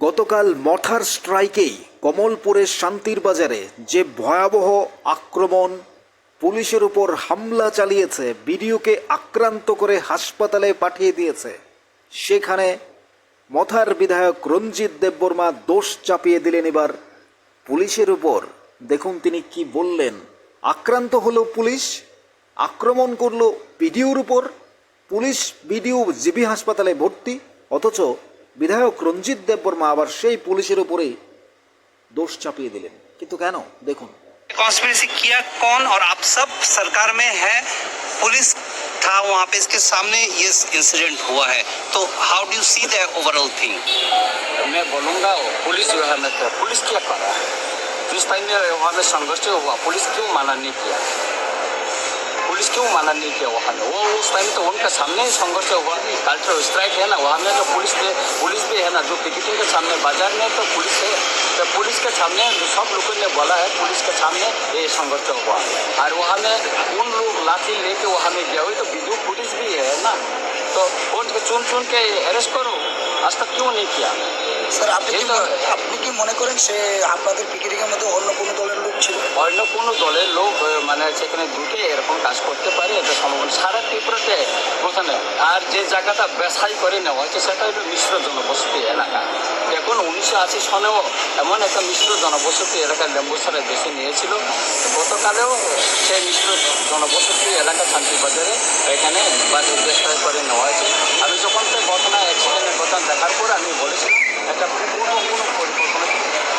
গতকাল মথার স্ট্রাইকেই কমলপুরের শান্তির বাজারে যে ভয়াবহ আক্রমণ, পুলিশের উপর হামলা চালিয়েছে, বিডিওকে আক্রান্ত করে হাসপাতালে পাঠিয়ে দিয়েছে। সেখানে মথার বিধায়ক রঞ্জিত দেববর্মা দোষ চাপিয়ে দিলেন এবার। পুলিশের উপর দেখুন তিনি কি বললেন। আক্রান্ত হলো পুলিশ, আক্রমণ করল বিডিওর উপর। পুলিশ বিডিও জিবি হাসপাতালে ভর্তি, অথচ বিধায়ক রঞ্জিত দেববর্মা আবার সেই পুলিশের উপরেই দোষ চাপিয়ে দিলেন কিন্তু কেন দেখুন कॉन्स्पिरसी किया कौन और आप सब सरकार में है पुलिस था वहाँ पे इसके सामने ये इंसिडेंट हुआ है तो how do see the overall thing मैं बोलूंगा वो पुलिस जो है मैं तो पुलिस क्या कर रहा है जिस टाइम में वहाँ में संघर्ष हुआ पुलिस क्यों माना नहीं किया पुलिस क्यों माना नहीं किया वहाँ में वो उस टाइम तो उनके सामने ही संघर्ष हुआ कल्चरल स्ट्राइक है ना वहाँ में तो पुलिस भी पुलिस भी है ना जो पिकेटिंग के सामने बाजार में तो पुलिस है तो पुलिस के सामने सब लोगों ने बोला है पुलिस के सामने ये संघर्ष हुआ और वहाँ में उन लोग लाठी लेके वहाँ में गया हुई तो वीडियो फुटेज भी है ना तो उनको चुन चुन के अरेस्ट करो आज तक क्यों नहीं किया স্যার আপনি কি মনে- আপনি কি মনে করেন সে আপনাদের পিকেটিং মধ্যে অন্য কোনো দলের লোক ছিল? অন্য কোনো দলের লোক মানে সেখানে ঢুকে এরকম কাজ করতে পারে এটা সম্ভব সারা ত্রিপুরাতে কোথানে আর যে জায়গাটা বেসাই করে নেওয়া হয়েছে সেটা হলো মিশ্র জনবসতি এলাকা। দেখুন উনিশশো আশি সনেও এমন একটা মিশ্র জনবসতি এলাকা লেম্বুসারে বেশি নিয়েছিল। গতকালেও সেই মিশ্র জনবসতি এলাকা শান্তিবাজারে এখানে বেসাই করে নেওয়া হয়েছে। সেই ঘটনা অ্যাক্সিডেন্টের ঘটনা দেখার পর আমি বলেছিলাম একটা কোনো পরিকল্পনা।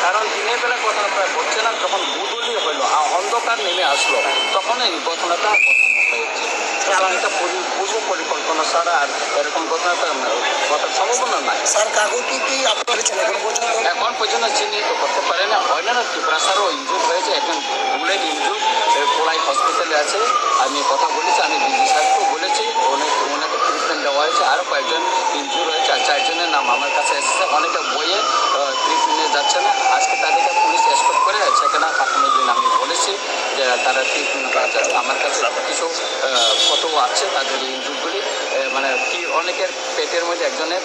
কারণ দিনের বেলা ঘটনা প্রায় ঘটছে না যখন গুদুলি হইল আর অন্ধকার নেমে আসলো তখন এই ঘটনাটা ঘটানো হয়েছে। কারণ এটা পূর্ব- পরিকল্পনা ছাড়া আর এরকম ঘটনাটা ঘটার সম্ভাবনা নাই। স্যার কাগজ কি কি আপনার এখন পর্যন্ত এখন পর্যন্ত চিহ্নিত করতে পারে না। হয় না হয়েছে এখন বুলেট হসপিটালে আছে। আমি কথা বলেছি আমি ডিজি সাহেবকেও বলেছি অনেক দেওয়া হয়েছে আরও কয়েকজন ইঞ্জুর রয়েছে আর চারজনের নাম আমার কাছে এসেছে। অনেকে বইয়ে ট্রিটমেন্টে যাচ্ছে না। আজকে তাদেরকে পুলিশ এসপোর্ট করে সেখানে পাঠানোর জন্য আমি বলেছি যে তারা ট্রিটমেন্ট আছে আমার কাছে কিছু ফটো আছে তাদের ইঞ্জুরগুলি মানে অনেকের পেটের মধ্যে একজনের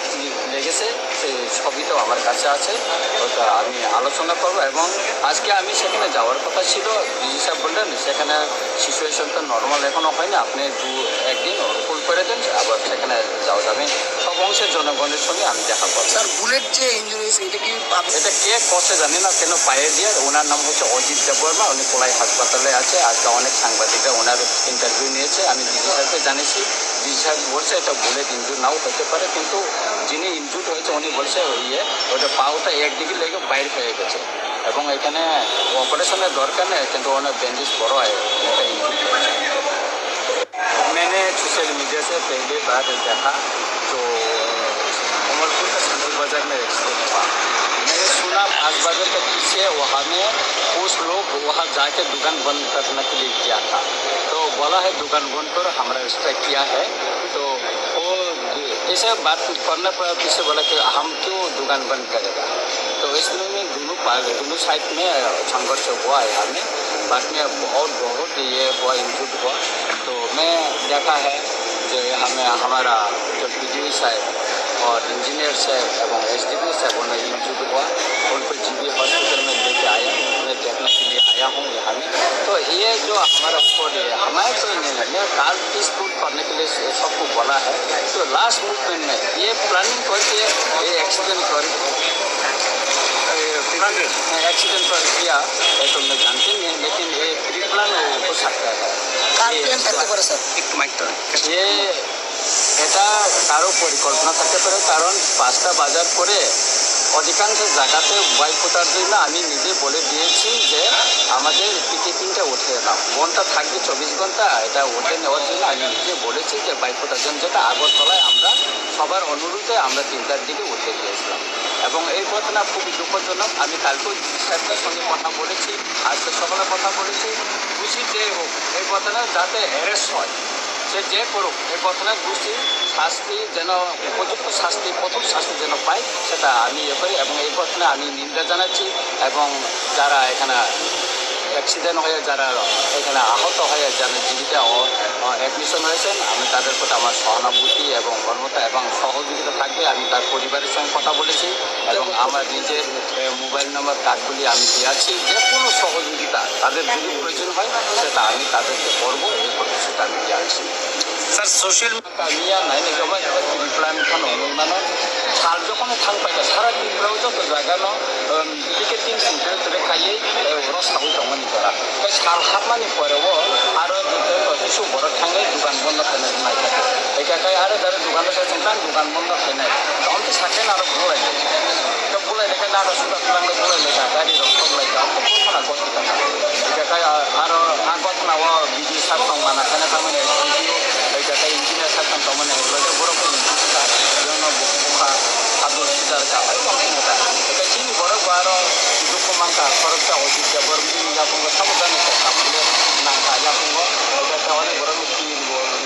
লেগেছে সেই ছবি তো আমার কাছে আছে ওটা আমি আলোচনা করব এবং আজকে আমি সেখানে যাওয়ার কথা ছিল ডিজি সাহেব বললেন সেখানে সিচুয়েশন তো নর্মাল এখনও হয়নি আপনি দু একদিন ফুল করে দেন আবার সেখানে যাওয়া যাবে। সব অংশের জনগণের সঙ্গে আমি দেখা করব। স্যার বুলেট যে ইঞ্জুরি এটা কি এটা কে করছে জানি না কেন পায়ে দিয়ে ওনার নাম হচ্ছে অজিত দেববর্মা উনি কোলাই হাসপাতালে আছে আজকে অনেক সাংবাদিকরা ওনার ইন্টারভিউ নিয়েছে আমি ডিজি সাহেবকে জানিয়েছি ডিজি সাহেব বলছে এটা বুলেট ইনজুর নাও হতে পারে কিন্তু যিনি ইনজুর হয়েছে উনি বলছে ইয়ে ওটা পাওটা একদিকে লেগে বাইর হয়ে গেছে এবং এখানে অপারেশনের দরকার নেই কিন্তু অনেক বেঞ্জিস বড় হয় এটা ইনজুর হয়েছে मैंने सोशल मीडिया से पहले बार देखा तो कमलपुर का सेंट्रल बाजार में एक्सीडेंट हुआ मैंने सुना पाँच बाजार के पीछे वहाँ में कुछ लोग वहाँ जाके दुकान बंद करने के लिए किया था तो बोला है दुकान बंद कर हमारा स्ट्राइक किया है। तो वो ऐसे बात करने पर पीछे बोला कि हम क्यों दुकान बंद करेगा? तो इसमें में दोनों दोनों साइड में संघर्ष हुआ है हमें बाद में बहुत बहुत ये हुआ इंजूर्ड हुआ। तो मैं देखा है जो हमें हमारा जो पी साहब और इंजीनियर साहब एवं एस डी पी साहब, उन्हें इंजूर्ड हुआ। उनको जी बी हॉस्पिटल में लेके आया। देखने के लिए आया हूँ यहाँ में तो ये जो हमारा ऊपर है हमारे तो नहीं है मैं काल पीसफुल करने के लिए सबको बोला है तो लास्ट मूवमेंट में ये प्लानिंग करके ये एक्सीडेंट कर एक्सीडेंट कर किया है तो मैं जानते नहीं लेकिन ये प्री प्लान हो सकता है কার ये- প্লেন থাকতে পারে স্যার एक माइक तो যে এটা কারো পরিকল্পনা থাকতে পারে কারণ পাঁচটা বাজার করে অধিকাংশ জায়গাতে বাইক ওঠার জন্য আমি নিজে বলে দিয়েছি যে আমাদের টিকিটিংটা উঠে নাও ঘণ্টা থাকবে চব্বিশ ঘণ্টা, এটা উঠে নেওয়ার জন্য আমি নিজে বলেছি যে বাইক ওঠার জন্য যেটা আগরতলায় আমরা সবার অনুরোধে আমরা তিনটার দিকে উঠে গিয়েছিলাম। এবং এই ঘটনা খুবই দুঃখজনক। আমি কালকেও স্যারদের সঙ্গে কথা বলেছি, আজকে সকালে কথা বলেছি। খুশি যে হোক, এই ঘটনা যাতে অ্যারেস্ট হয়। সে যে করুক এই ঘটনায় দোষী শাস্তি যেন, উপযুক্ত শাস্তি, প্রথম শাস্তি যেন পায়, সেটা আমি ইয়ে করি এবং এই ঘটনায় আমি নিন্দা জানাচ্ছি এবং যারা এখানে অ্যাক্সিডেন্ট হয়ে, যারা এখানে আহত হয়ে, যারা জীবিকা অ্যাডমিশন হয়েছেন, আমি তাদের প্রতি আমার সহানুভূতি এবং মর্মতা এবং সহযোগিতা থাকবে। আমি তার পরিবারের সঙ্গে কথা বলেছি। আমার নিজের মোবাইল নাম্বার কার্ডগুলি আমি দিয়েছি যে কোনো সহযোগিতা তাদের যদি প্রয়োজন হয় সেটা আমি তাদেরকে করব সেটা আমি দিয়েছি স্যার সোশ্যাল মিডিয়া নাই একেবারে রিপ্লাই এখন অনুদান সার যখন থান সারা বিপ্লব যত জায়গা নয়। टिकेटिं सेन्टार तबे खायै एवरो साबो दंमोन इबा ओमफ्राय साल हाबमानि परेव आरो কিছু বড় ঠাঙ্গে দোকান বন্ধ খাইনে নাই এইটাকাই আরে ধরে দোকানে গেছেন না দোকান বন্ধ খাইনে তখন তো থাকেন আরও ভুলাই তো ভুলাই দেখেন আরও সুন্দর গাড়ি রকম লাগে তারপরে অধিক ব্যবহার যাবঙ্গ সাবধানে সাপলে নাঙ্গা যাবঙ্গ ওটাতে অনেক বড় কি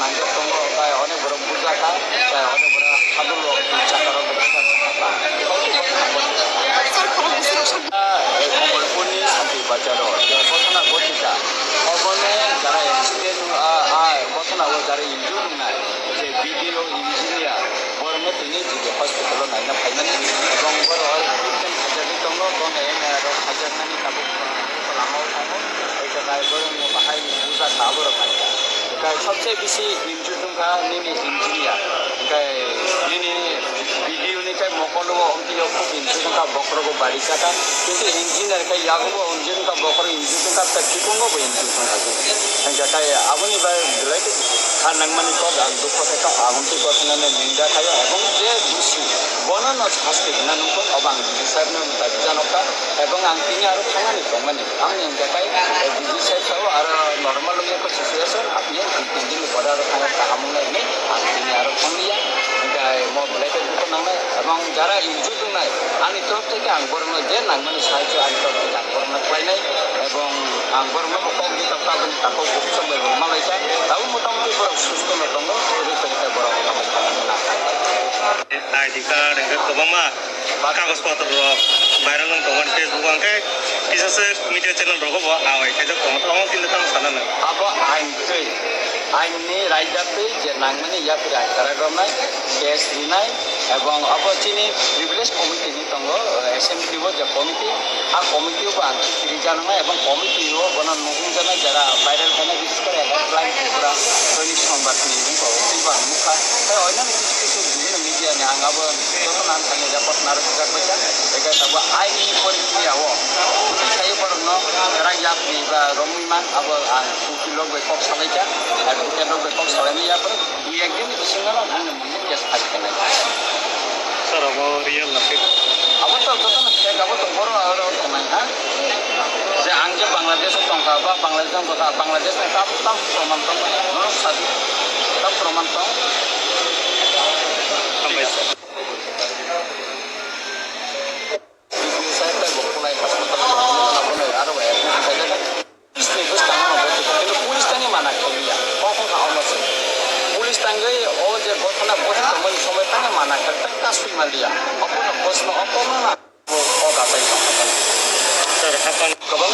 নাঙ্গের সঙ্গ তাই অনেক বড় পূজা খায় তাই অনেক বড় সাধুল চাকার পরিপূর্ণ শান্তি বাজার ঘটনা ঘটিটা অবনে যারা অ্যাক্সিডেন্ট ঘটনা ও যারা ইঞ্জুরি নাই যে বিডিও ইঞ্জিনিয়ার বরমে তিনি হসপিটাল নাইনা ফাইনাল এবং বড় treatment Tunggu, tolonglah. nimjutung ka ni ni engineer ka ni ni వీడియోనికై మొక్కలు ఒకటి యొక్క ఇంజిన్గా బొక్కరకు బడి కదా কিন্তু ইঞ্জিনিয়ারকে ইয়াগুবো ইঞ্জিনটা বকর ইঞ্জিনটা তকিকুঙ্গো বই ইঞ্জিনটাকে যেটাই আগুনি বাই দিলাইতে খানাং মানে তো আগ দুঃখ থেকে আগুনটি গঠনে নিন্দা খাই এবং যে দোষী বনন শাস্তি হিনানুকো অবাং বিজি সাহেবনে দাবি জানকা এবং আং তিনি আরও খামানি কমানি আং নিন্দাকাই বিজি সাহেব সহ আর নর্মাল মেয়েকে সিচুয়েশন আপনি তিন দিন পরে আরও খামাকা হামুনে আং তিনি আরও খামিয়া নামে এবং যারা ইনজুর্ড নাই আমি তরফ থেকে আংবরমে যে নাংমানি সাহায্য আমি তরফ থেকে আংবরমে পাইনাই এবং আংবরমে কয়েকদিন তারপরে তাকে উপসম এবং মালাইসা তাও মোটামুটি বড় সুস্থ মেটঙ্গ তরিকা বড় আইডি কার্ড এঙ্গে কবামা কাগজপত্র বাইরে নাম তোমার ফেসবুক আঙ্কে কিছু মিডিয়া চ্যানেল রকম আওয়াই খাইজক তোমার কিন্তু তাম সালানো আবার আইন आइन्ने राज्यपे जे नाङमाने या फेरि कारागारमै কেস दिनाय এবং অপরচিনি প্রিভিলেজ কমিটি নি তঙ্গ এসএমটিব যে কমিটি আর কমিটিও আনছি ফিরি জানা এবং কমিটি ও বনা নতুন জানা যারা ভাইরাল জানা বিশেষ করে হেল্পলাইন ত্রিপুরা দৈনিক সংবাদ নিয়ে কমিটিবা মুখা তাই অন্য কিছু কিছু বিভিন্ন মিডিয়া নিয়ে নাম থাকে আনসানি রেপোর্ট নারক কইছে এটা তারপর আইনি পরিস্থিতি আও nó rang giáp đi và romi log be kok sampai cha log be kok sampai ni apa ini tu singgah lah anda mungkin just hari kena. Sir, nanti. Abo tu tu tu nanti abo baru ada teman kan. যে bangladesh যে বাংলাদেশের bangladesh বা Malia. Opo, boss mo. Opo, mga. Opo, kakay pa. Sir, kapan? Kapag